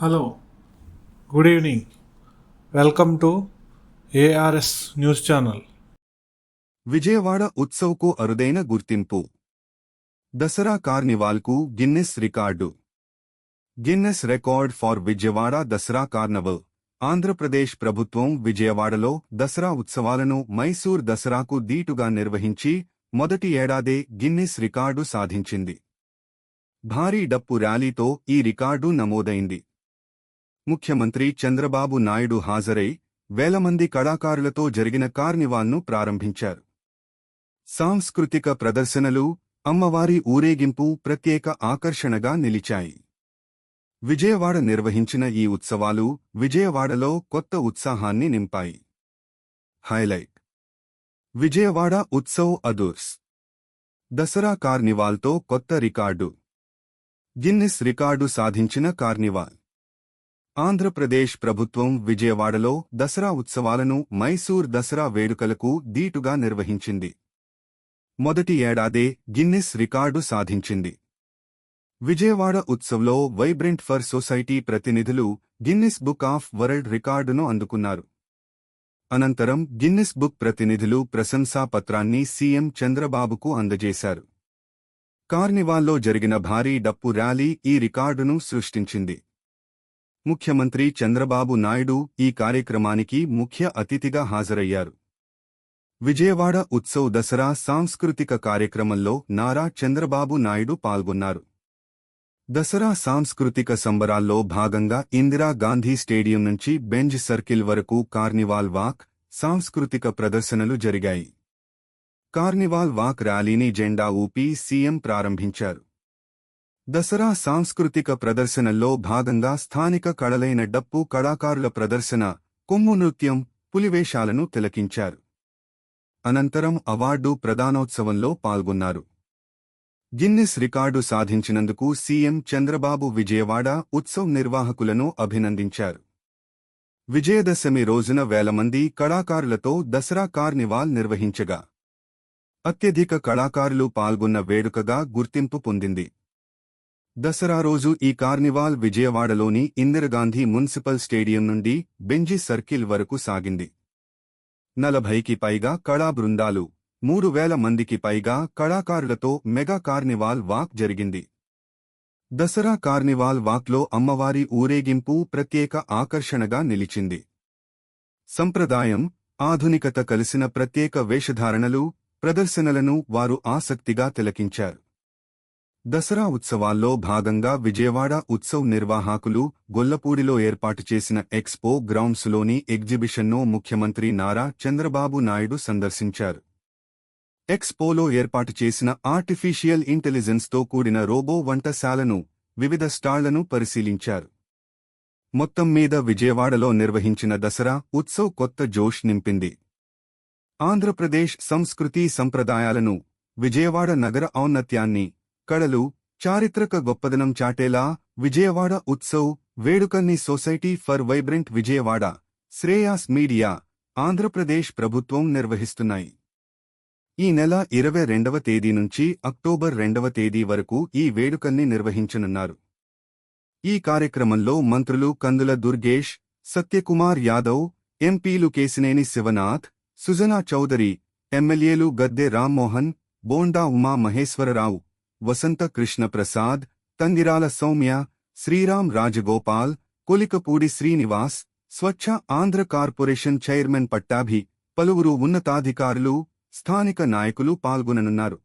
Hello good evening. Welcome to ARS news channel. Vijayawada ఉత్సవ్కు అరుదైన గుర్తింపు. Dasara కార్నివాల్కు Guinness record. Guinness record for Vijayawada Dasara carnival Andhra Pradesh ప్రభుత్వం విజయవాడలో దసరా ఉత్సవాలను మైసూర్ దసరాకు దీటుగా నిర్వహించి మొదటి ఏడాదే గిన్నెస్ రికార్డు సాధించింది. భారీ డప్పు ర్యాలీతో ఈ రికార్డు నమోదైంది. ముఖ్యమంత్రి చంద్రబాబు నాయుడు హాజరై వేల మంది కళాకారులతో జరిగిన కార్నివాల్ను ప్రారంభించారు. సాంస్కృతిక ప్రదర్శనలు అమ్మవారి ఊరేగింపు ప్రత్యేక ఆకర్షణగా నిలిచాయి. విజయవాడ నిర్వహించిన ఈ ఉత్సవాలు విజయవాడలో కొత్త ఉత్సాహాన్ని నింపాయి. హైలైట్! విజయవాడ ఉత్సవ్ అదూర్స్! దసరా కార్నివాల్తో కొత్త రికార్డు! గిన్నిస్ రికార్డు సాధించిన కార్నివాల్! ఆంధ్రప్రదేశ్ ప్రభుత్వం విజయవాడలో దసరా ఉత్సవాలను మైసూర్ దసరా వేడుకలకు దీటుగా నిర్వహించింది. మొదటి ఏడాదే గిన్నిస్ రికార్డు సాధించింది. విజయవాడ ఉత్సవ్లో వైబ్రెంట్ ఫర్ సొసైటీ ప్రతినిధులు గిన్నిస్ బుక్ ఆఫ్ వరల్డ్ రికార్డును అందుకున్నారు. అనంతరం గిన్నిస్ బుక్ ప్రతినిధులు ప్రశంసా పత్రాన్ని సీఎం చంద్రబాబుకు అందజేశారు. కార్నివాల్లో జరిగిన భారీ డప్పు ర్యాలీ ఈ రికార్డును సృష్టించింది. ముఖ్యమంత్రి చంద్రబాబు నాయుడు ఈ కార్యక్రమానికి ముఖ్య అతిథిగా హాజరయ్యారు. విజయవాడ ఉత్సవ్ దసరా సాంస్కృతిక కార్యక్రమంలో నారా చంద్రబాబు నాయుడు పాల్గొన్నారు. దసరా సాంస్కృతిక సంబరాల్లో భాగంగా ఇందిరా గాంధీ స్టేడియం నుంచి బెంజ్ సర్కిల్ వరకు కార్నివాల్ వాక్ సాంస్కృతిక ప్రదర్శనలు జరిగాయి. కార్నివాల్ వాక్ ర్యాలీని జెండా ఊపి సీఎం ప్రారంభించారు. దసరా సాంస్కృతిక ప్రదర్శనల్లో భాగంగా స్థానిక కళలైన డప్పు కళాకారుల ప్రదర్శన కొమ్ము నృత్యం పులివేషాలను తిలకించారు. అనంతరం అవార్డు ప్రదానోత్సవంలో పాల్గొన్నారు. గిన్నిస్ రికార్డు సాధించినందుకు సీఎం చంద్రబాబు విజయవాడ ఉత్సవ్ నిర్వాహకులను అభినందించారు. విజయదశమి రోజున వేల మంది కళాకారులతో దసరా కార్నివాల్ నిర్వహించగా అత్యధిక కళాకారులు పాల్గొన్న వేడుకగా గుర్తింపు పొందింది. దసరా రోజు ఈ కార్నివాల్ విజయవాడలోని ఇందిరగాంధీ మున్సిపల్ స్టేడియం నుండి బెంజీ సర్కిల్ వరకు సాగింది. నలభైకి పైగా కళా బృందాలు మూడు వేల మందికి పైగా కళాకారులతో మెగా కార్నివాల్ వాక్ జరిగింది. దసరా కార్నివాల్ వాక్లో అమ్మవారి ఊరేగింపు ప్రత్యేక ఆకర్షణగా నిలిచింది. సంప్రదాయం ఆధునికత కలిసిన ప్రత్యేక వేషధారణలు ప్రదర్శనలను వారు ఆసక్తిగా తిలకించారు. దసరా ఉత్సవాల్లో భాగంగా విజయవాడ ఉత్సవ్ నిర్వాహకులు గొల్లపూడిలో ఏర్పాటు చేసిన ఎక్స్పో గ్రౌండ్స్లోని ఎగ్జిబిషన్ను ముఖ్యమంత్రి నారా చంద్రబాబు నాయుడు సందర్శించారు. ఎక్స్పోలో ఏర్పాటు చేసిన ఆర్టిఫిషియల్ ఇంటెలిజెన్స్తో కూడిన రోబో వంటశాలను వివిధ స్టాళ్ళను పరిశీలించారు. మొత్తం మీద విజయవాడలో నిర్వహించిన దసరా ఉత్సవ్ కొత్త జోష్ నింపింది. ఆంధ్రప్రదేశ్ సంస్కృతి సంప్రదాయాలను విజయవాడ నగర ఔన్నత్యాన్ని కళలు చారిత్రక గొప్పదనం చాటేలా Vijayawada Utsav వేడుకల్ని society for vibrant Vijayawada Shreyas Media Andhra Pradesh ప్రభుత్వం నిర్వహిస్తున్నాయి. ఈ నెల ఇరవై రెండవ తేదీ నుంచి అక్టోబర్ రెండవ తేదీ వరకు ఈ వేడుకల్ని నిర్వహించనున్నారు. ఈ కార్యక్రమంలో మంత్రులు కందుల దుర్గేష్ సత్యకుమార్ యాదవ్ ఎంపీలు కేసినేని శివనాథ్ సుజనా చౌదరి ఎమ్మెల్యేలు గద్దె రామ్మోహన్ బోండా ఉమా మహేశ్వరరావు వసంత కృష్ణప్రసాద్ తందిరాల సౌమ్య శ్రీరామ్ రాజగోపాల్ కొలికపూడి శ్రీనివాస్ స్వచ్ఛ ఆంధ్ర కార్పొరేషన్ చైర్మన్ పట్టాభి పలువురు ఉన్నతాధికారులు స్థానిక నాయకులు పాల్గొననున్నారు